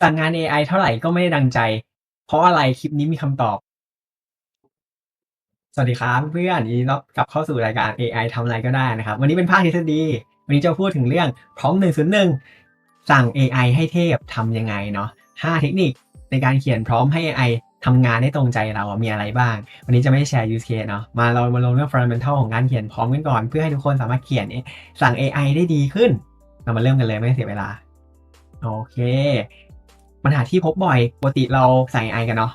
สั่งงานเอไอเท่าไรก็ไม่ได้ดังใจ เพราะอะไร?คลิปนี้มีคำตอบ สวัสดีครับเพื่อนยินดีต้อนกลับเข้าสู่รายการเอไอทำอะไรก็ได้นะครับ วันนี้เป็นภาคทฤษฎีวันนี้จะพูดถึงเรื่อง Prompt 101 สั่งเอไอให้เทพทำยังไงเนาะ5เทคนิคในการเขียน Prompt ให้เอไอทำงานได้ตรงใจเรามีอะไรบ้าง วันนี้จะไม่แชร์ use case เนาะมาเรามาลงเรื่อง fundamental ของการเขียน Prompt กันก่อน เพื่อให้ทุกคนสามารถเขียนสั่งเอไอได้ดีขึ้น เรามาเริ่มกันเลยไม่เสียเวลา โอเค ปัญหาที่พบบ่อยปกติเราสั่งเอไอกันเนาะ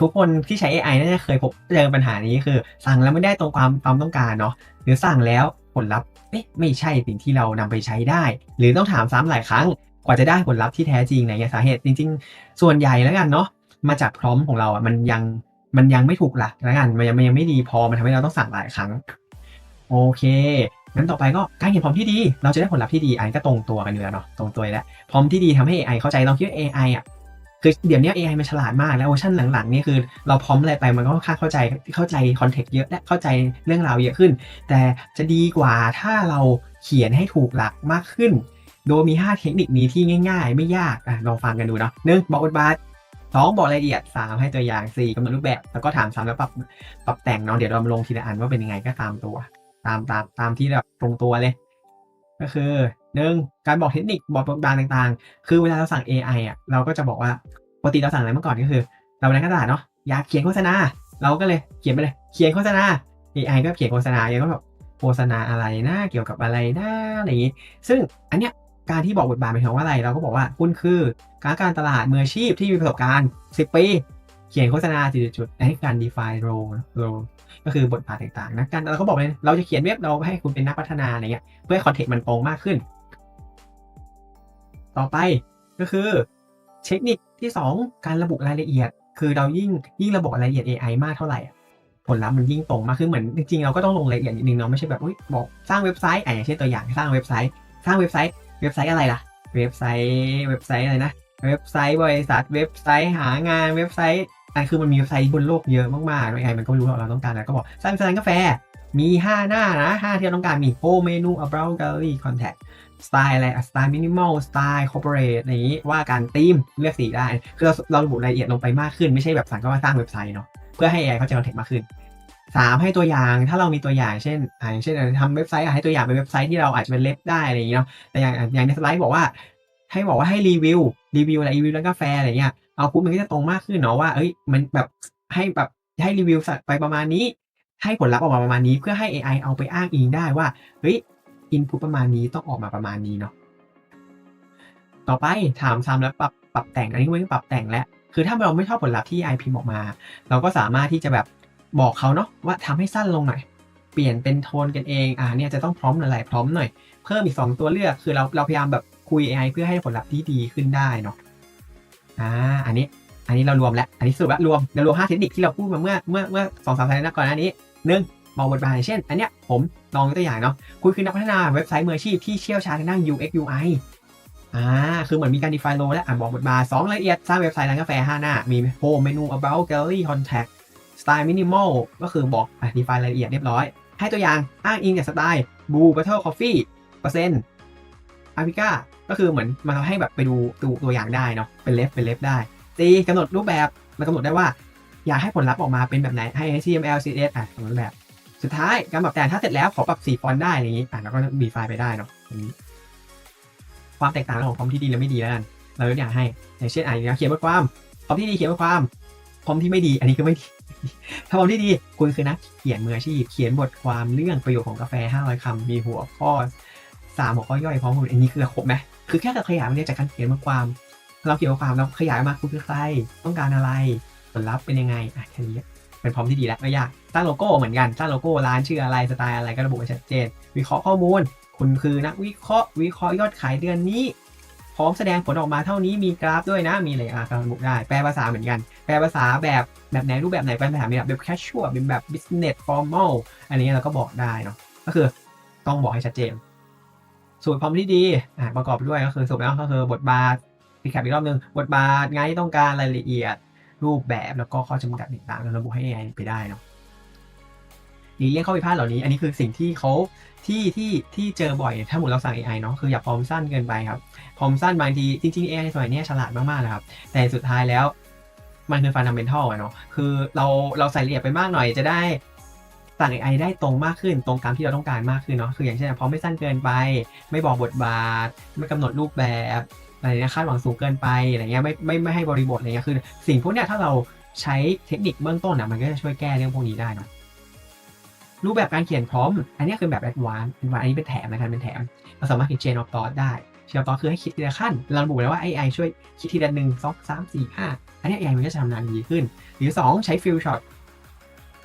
ทุกคนที่ใช้เอไอน่าจะเคยพบเจอปัญหานี้คือ สั่งแล้วไม่ได้ตรงความความต้องการเนาะหรือสั่งแล้วผลลัพธ์เอ๊ะไม่ใช่สิ่งที่เรานำไปใช้ได้ หรือต้องถามซ้ำหลายครั้ง กว่าจะได้ผลลัพธ์ที่แท้จริงไรเงี้ยสาเหตุจริง ๆ ส่วนใหญ่แล้วกันเนาะมาจาก Prompt ของเราอะมันยังมันยังไม่ถูกหลักแล้วกันมันยังมันยังไม่ดีพอมันทำให้เราต้องสั่งหลายครั้ง โอเคงั้นต่อไปก็การเขียน Prompt ที่ดี เราจะได้ผลลัพธ์ที่ดีอันก็ตรงตัวกันอยู่แล้วเนาะตรงตัวแล้ว Prompt ที่ดีทำให้เอไอเข้าใจเราคิดว่าเอไออะ คือเดี๋ยวนี้ยเอไอมันฉลาดมากแล้วเวอร์ชันหลังๆนี่คือเรา Prompt อะไรไปมันก็ค่าเข้าใจเข้าใจคอนเทกซ์เยอะและเข้าใจเรื่องราวเยอะขึ้น แต่จะดีกว่าถ้าเราเขียนให้ถูกหลักมากขึ้น โดยมี 5 เทคนิคนี้ที่ง่าย ๆ ไม่ยากอลองฟังกันดูเนาะ1บอกบทบาท2บอกรายละเอียด3ให้ตัวอย่าง4กำหนดรูปแบบ แล้วก็ถามซ้ำแล้วปรับปรับแต่งเนาะเดี๋ยวเรามาลงทีละอันว่าเป็นยังไงก็ตามตัว ตามตามตามที่แบบตรงตัวเลย ก็คือ 1การบอกเทคนิคบอกบทบาทต่างๆ คือเวลาเราสั่งเอไออะเราก็จะบอกว่าปกติเราสั่งอะไรเมื่อก่อนก็คือ เราในกระดาษเนาะอยากเขียนโฆษณา เราก็เลยเขียนไปเลยเขียนโฆษณาเอไอก็เขียนโฆษณาเอไอก็แบบโฆษณาอะไรนะเกี่ยวกับอะไรนะอะไรอย่างนี้ ซึ่งอันเนี้ยการที่บอกบทบาทหมายถึงว่าอะไร?เราก็บอกว่าคุณคือนักการตลาดมืออาชีพที่มีประสบการณ์ 10 ปี เขียนโฆษณาจุดๆๆอันนี้การ define role role ก็คือบทบาทต่างๆนัการเราก็บอกเลยเราจะเขียนเว็บเราให้คุณเป็นนักพัฒนาอะไรเงี้ยเพื่อให้คอนเท็กซ์มันตรงมากขึ้น ต่อไปก็คือเทคนิคที่ 2 การระบุรายละเอียด คือเรายิ่งยิ่งราบอกรายละเอียดเอไอมากเท่าไหรอะผลลัพธ์มันยิ่งตรงมากขึ้นเหมือนจริงๆเราก็ต้องลงรายละเอียดนิดนึงเนาะไม่ใช่แบบอุ๊ยบอกสร้างเว็บไซต์อ่าอย่างเช่นตัวอย่างสร้างเว็บไซต์ สร้างเว็บไซต์เว็บไซต์อะไรล่ะ?เว็บไซต์เว็บไซต์อะไรนะเว็บไซต์บริษัทเว็บไซต์หางานเว็บไซต์อาคือมันมีเว็บไซต์บนโลกเยอะมากๆเอไอมันก็ไม่รู้หรอกเราต้องการอะไรก็บอกสร้างร้านกาแฟ มี 5 หน้านะ 5 ที่เราต้องการมี Home Menu About Gallery Contact สไตล์อะไรสไตล์ Minimal สไตล์ Corporate อะไรงี้ว่ากันธีมเลือกสีได้ คือเราเราระบุรายละเอียดลงไปมากขึ้น ไม่ใช่แบบสั่งแค่ว่าสร้างเว็บไซต์เนาะเพื่อให้เอไอเข้าใจคอนเทกซ์มากขึ้น 3 ให้ตัวอย่างถ้าเรามีตัวอย่างเช่นอย่างเช่นทำเว็บไซต์อะให้ตัวอย่างเป็นเว็บไซต์ที่เราอาจจะเป็นเล็บได้อะไรงี้เนาะแต่อย่างอ่าอย่างในสไลด์บอกว่า ให้บอกว่าให้รีวิวรีวิวอะไรรีวิวร้านกาแฟอะไรเงี้ยเอาต์พุตมันก็จะตรงมากขึ้นเนาะว่าเฮ้ยมันแบบให้แบบให้รีวิวสไปประมาณนี้ ให้ผลลัพธ์ออกมาประมาณนี้เพื่อให้เอไอเอาไปอ้างอิงได้ว่าเฮ้ย input ประมาณนี้ต้องออกมาประมาณนี้เนาะต่อไปถามซ้ำและปรับปรับแต่งอันนี้ไม่ปรับแต่งแล้วคือถ้าเราไม่ชอบผลลัพธ์ที่เอไอพิมพ์ออกมา เราก็สามารถที่จะแบบบอกเขาเนาะว่าทำให้สั้นลงหน่อย เปลี่ยนเป็นโทนกันเองอ่าเนี่ยจะต้อง prompt หลายๆ prompt หน่อย เพิ่มอีก 2 ตัวเลือกคือเราเราพยายามแบบคุยเอไอเพื่อให้ผลลัพธ์ที่ดีขึ้นได้เนาะอ่าอันนี้อันนี้เรารวมแล้ว อันนี้สรุปแล้วรวมเรารวม5เทคนิคที่เราพูดมาเมื่อเมื่อเมื่อ2-3สไลด์หน้าก่อนหน้านี้ 1บอกบทบาทเช่น อันเนี้ยผมลองตัวอย่างเนาะคุณคือนักพัฒนาเว็บไซต์มืออาชีพที่เชี่ยวชาญทางด้าน UX UI อ่า คือเหมือนมีการ define role แล้วอ่านบอกบทบาท2รายละเอียด สร้างเว็บไซต์ร้านกาแฟ 5 หน้า มี Home Menu About Gallery Contact สไตล์ Minimal ก็คือบอกอ่า define รายละเอียดเรียบร้อย ให้ตัวอย่างอ้างอิงจากสไตล์ Blue Bottle Coffee เปอร์เซ็นต์ Arabica ก็คือเหมือนมันทำให้แบบไปดูดูตัวอย่างได้เนาะเป็น ref เป็น ref ได้4กำหนดรูปแบบมันกำหนดได้ว่า อยากให้ผลลัพธ์ออกมาเป็นแบบไหนให้ HTML CSS อ่ากำหนดรูปแบบ สุดท้ายการปรับแต่งถ้าเสร็จแล้วขอปรับสีฟอนต์ได้อะไรงี้อ่าเราก็ define ไปได้เนาะอย่างงี้ความแตกต่างระหว่าง prompt ที่ดีและไม่ดีแล้วกันเรายกตัวอย่างให้อย่างเช่นอ่าอย่าเงี้ยเขียนบทความ prompt ที่ดีเขียนบทความ prompt ที่ไม่ดี อันนี้คือไม่ดีถ้า prompt ที่ดีคุณคือนักเขียนมืออาชีพเขียนบทความเรื่องประโยชน์ของกาแฟ 500คำมีหัวข้อ3หัวข้อย่อยพร้อมอันนี้คือครบไหม?คือแค่ขยายมันเนี่ยจากการเขียนบทความ เราเขียนบทความเราขยายออกมาคุณคือใคร ต้องการอะไร ผลลัพธ์เป็นยังไงอ่าแค่นี้เป็น prompt ที่ดีแล้วไม่ยากสร้างโลโก้เหมือนกันสร้างโลโก้ร้านชื่ออะไรสไตล์อะไรก็ระบุให้ชัดเจน วิเคราะห์ข้อมูล คุณคือนักวิเคราะห์ วิเคราะห์ยอดขายเดือนนี้ พร้อมแสดงผลออกมาเท่านี้มีกราฟด้วยนะมีอะไรอ่าก็ระบุได้แปลภาษาเหมือนกัน แปลภาษาแบบแบบไหนรูปแบบไหนแปลภาษาแบบ casual เป็นแบบ business formal อันนี้เราก็บอกได้เนาะก็คือต้องบอกให้ชัดเจน สูตร prompt ที่ดีอ่าประกอบด้วยก็คือสรุปแล้วก็คือบทบาท recap อีกรอบหนึ่งบทบาทงานที่ต้องการรายละเอียด รูปแบบแล้วก็ข้อจำกัดต่างๆเราระบุให้เอไปได้เนาะหลีกเลี่ยงข้อผิดพลาดเหล่านี้ อันนี้คือสิ่งที่เขาที่ที่ที่เจอบ่อย ถ้าหมดเราสั่ง AI เนาะ คืออย่าพร้อมสั้นเกินไปครับพร้อมสั้นบางที จริงๆ AI สมัยนี้ฉลาดมากๆนะครับ แต่สุดท้ายแล้วมันคือฟันดัมเบลทัลอะเนาะ คือเราเราใส่ละเอียดไปมากหน่อยจะได้สั่ง AI ได้ตรงมากขึ้น ตรงตามที่เราต้องการมากขึ้นเนาะ คืออย่างเช่นพร้อไม่สั้นเกินไป ไม่บอกบทบาท ไม่กำหนดรูปแบบ อะไรนี้ยคาดหวังสูงเกินไปอะไรเงี้ยไม่ไม่ไม่ให้บริบทอะไรเงี้ยคือ สิ่งพวกเนี้ยถ้าเราใช้เทคนิคเบื้องต้นอะมันก็จะช่วยแก้เรื่องพวกนี้ได้นะรูปแบบการเขียนพร้อม อันนี้คือแบบแอดวานซ์อันนี้เป็นแถมนะครับเป็นแถมเราสามารถเขียน chain of thought ได้ chain of thought คือให้คิดทีละขั้นเราระบุเลยว่า AI ช่วยคิดทีละหนึ่งสองสามสี่ห้าอันนี้ AI มันก็จะทำงานดีขึ้น หรือ 2 ใช้ field shot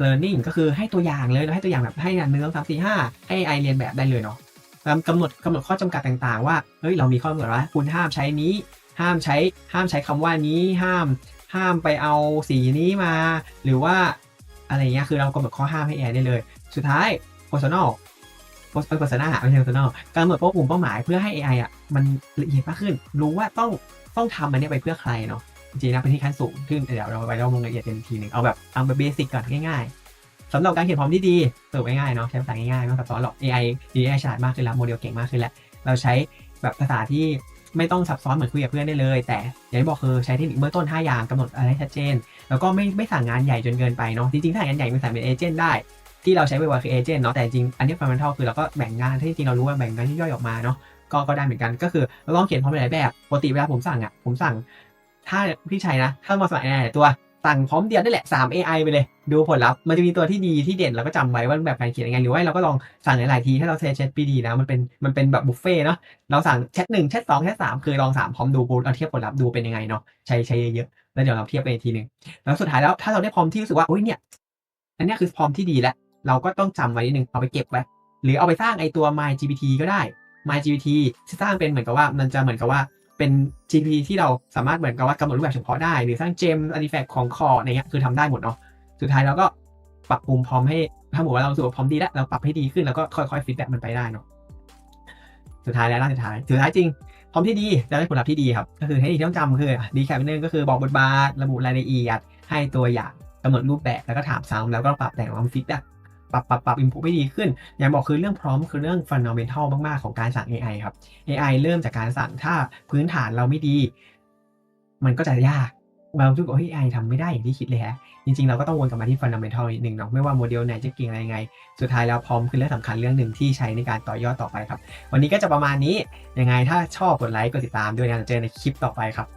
learning ก็คือให้ตัวอย่างเลยเราให้ตัวอย่างแบบให้หนึ่งสองสามสี่ห้าให้ AI เรียนแบบได้เลยเนาะ กำหนดกำหนดข้อจำกัดต่างๆ ว่าเฮ้ยเรามีข้อกำหนดว่าคุณห้ามใช้นี้ ห้ามใช้ห้ามใช้คำว่านี้ห้าม ห้ามไปเอาสีนี้มา หรือว่าอะไรเงี้ยคือเรากำหนดข้อห้ามให้ AI ได้เลย สุดท้าย personal persona ไม่ใช่ personal การกำหนดเป้าปุ่มเป้าหมายเพื่อให้ AI อะมันละเอียดมากขึ้น รู้ว่าต้องต้องทำมันเนี้ยไปเพื่อใครเนาะจริงๆนะเป็นที่ขั้นสูงขึ้นเดี๋ยวเราไปเล่าลงรายละเอียดกันอีกทีหนึ่งเอาแบบเอาแบบเบสิกก่อนง่ายๆ สำหรับการเขียนพร้อมที่ดีสรุปง่ายๆเนาะใช้ภาษาง่ายๆไม่ซับซ้อนหรอก AI ดี AI ฉลาดมากขึ้นแล้วโมเดลเก่งมากขึ้นแล้วเราใช้แบบภาษาที่ไม่ต้องซับซ้อนเหมือนคุยกับเพื่อนได้เลย แต่อย่างที่บอกคือใช้เทคนิคเบื้องต้น 5 อย่างกำหนดอะไรชัดเจน แล้วก็ไม่ไม่สั่งงานใหญ่จนเกินไปเนาะจริงๆถ้างานใหญ่มันสั่งเป็นเอเจนต์ได้ที่เราใช้บ่อยๆคือเอเจนต์เนาะแต่จริงอันนี้ฟังมันเท่าคือเราก็แบ่งงานที่จริงเรารู้ว่าแบ่งงานที่ย่อยออกมาเนาะก็ก็ได้เหมือนกันก็คือเราลองเขียนพร้อมหลายแบบปกติเวลาผมสั่งอะผมสั่ง ถ้าพี่ชัยนะถ้ามาสั่ง AI ตัวสั่งพร้อมเดียวได้แหละ 3 AI ไปเลย ดูผลลัพธ์มันจะมีตัวที่ดีที่เด่นเราก็จำไว้ว่าแบบการเขียนยังไงหรือว่าเราก็ลองสั่งหลายๆทีถ้าเราใช้ ChatGPT นะมันเป็นมันเป็นแบบบุฟเฟ่เนาะเราสั่งแชทหนึ่งแชทสองแชทสามคือลองสามพร้อมดูปุ๊บเราเทียบผลลัพธ์ดูเป็นยังไงเนาะใช้ใช้เยอะๆแล้วเดี๋ยวเราเทียบไปอีกทีหนึ่งแล้วสุดท้ายแล้วถ้าเราได้พร้อมที่รู้สึกว่าโอ้ยเนี่ยอันเนี้ยคือพร้อมที่ดีแล้วเราก็ต้องจำไว้นิดนึงเอาไปเก็บไว้หรือเอาไปสร้างไอตัว MyGPT ก็ได้ MyGPT สร้างเป็นเหมือนกับว่ามันจะเหมือนกับว่าเป็น GPT ที่เราสามารถเหมือนกับว่ากำหนดรูปแบบเฉพาะได้ หรือสร้างเจมอาร์ติแฟกต์ของคออะไรเงี้ยคือทำได้หมดเนาะ สุดท้ายเราก็ปรับปรุงพร้อมให้ถ้าหมดว่าเรารู้สึกว่าพร้อมดีแล้วเราปรับให้ดีขึ้นแล้วก็ค่อยๆฟีดแบ็กมันไปได้เนาะสุดท้ายแล้วล่าสุดท้ายสุดท้ายจริง พร้อมที่ดีจะได้ผลลัพธ์ที่ดีครับ ก็คือให้ที่ต้องจำคือดีแค่นึงก็คือบอกบทบาทระบุรายละเอียด ให้ตัวอย่างกำหนดรูปแบบแล้วก็ถามซ้ำแล้วก็ปรับแต่งความฟีดแบ็กปรับปรับปรับอินพุตให้ดีขึ้น อย่างบอกคือเรื่องพร้อมคือเรื่องฟัน d a เมนทัลมาก ๆ ของการสั่ง AI ครับ AI เริ่มจากการสั่งถ้าพื้นฐานเราไม่ดี มันก็จะยาก เราคิดว่าเฮ้ยไอทำไม่ได้อย่างที่คิดเลยฮะ จริง ๆ เราก็ต้องวนกลับมาที่ฟันดัมเบลทัลนิดหนึ่งเนาะไม่ว่าโมเดลไหนจะเก่งอะไรยังไง สุดท้ายแล้วพร้อมคือเรื่องสำคัญเรื่องหนึ่งที่ใช้ในการต่อยอดต่อไปครับ วันนี้ก็จะประมาณนี้ยังไงถ้าชอบกดไลค์กดติดตามด้วยนะเจอในคลิปต่อไปครับ